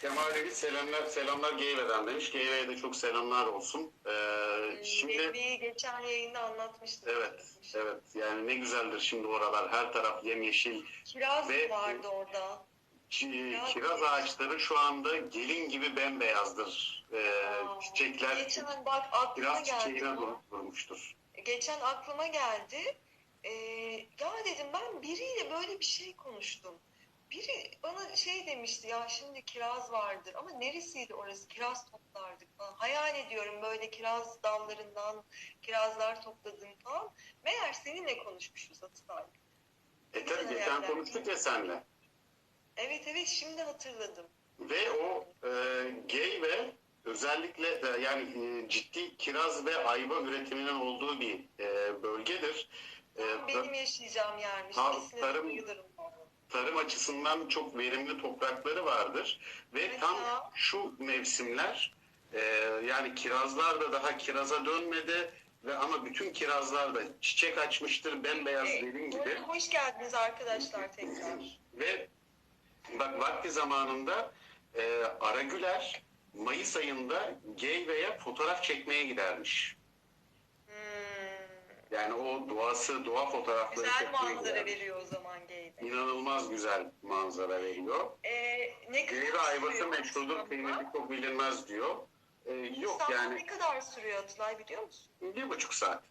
Kemal Revi selamlar, selamlar Geyve'den demiş. Geyve'ye de çok selamlar olsun. Ee, şimdi Bir geçen yayında anlatmıştım. evet, evet yani ne güzeldir şimdi oralar. Her taraf yemyeşil. Kiraz Ve- vardı orada. Ki- Kiraz ağaçları şu anda gelin gibi bembeyazdır. Ee, Aa, çiçekler Geçen bak aklıma kiraz geldi. çiçeğine bu. dur- durmuştur. Geçen aklıma geldi. Ee, ya dedim ben biriyle böyle bir şey konuştum. Biri bana şey demişti ya şimdi kiraz vardır ama neresiydi orası kiraz toplardık falan. Hayal ediyorum böyle kiraz dallarından kirazlar topladım falan. Meğer seninle konuşmuşuz Atılay. E tabii geçen konuştuk ya senle. Evet evet şimdi hatırladım. Ve o e, gay ve özellikle de yani e, ciddi kiraz ve ayva üretiminin olduğu bir e, bölgedir. E, Tam benim yaşayacağım yermiş. Tar- tarım-. Tarım açısından çok verimli toprakları vardır ve tam şu mevsimler e, yani kirazlar da daha kiraza dönmedi ve ama bütün kirazlar da çiçek açmıştır bembeyaz Hey, derin gibi hoş geldiniz arkadaşlar tekrar. ve bak vakti zamanında e, Aragüler Mayıs ayında Geyve'ye fotoğraf çekmeye gidermiş. Yani o doğası, doğa fotoğrafları Güzel manzara gidermiş. veriyor o zaman Gey'de. İnanılmaz güzel manzara veriyor. Ee, ne kadar Geyve ayvası meşhurdur, kıymeti çok bilinmez diyor. Ee, yok yani ne kadar sürüyor Atılay biliyor musun? bir buçuk saat.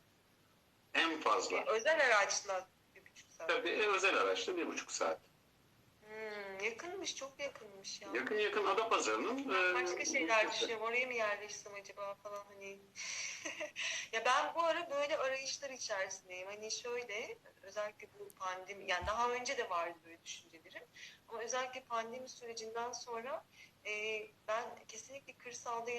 En fazla. Ee, özel araçla bir buçuk saat. Tabii e, özel araçla bir buçuk saat. Hmm, yakınmış çok yakınmış ya. Yakın yakın Adapazarı'nın Ben e, başka şeyler düşünüyorum. Oraya mı yerleşsem acaba falan hani. ya ben bu ara böyle arayışlar içerisindeyim. Hani şöyle özellikle bu pandemi yani daha önce de vardı böyle düşüncelerim. Ama özellikle pandemi sürecinden sonra e, ben kesinlikle kırsalda yaşayan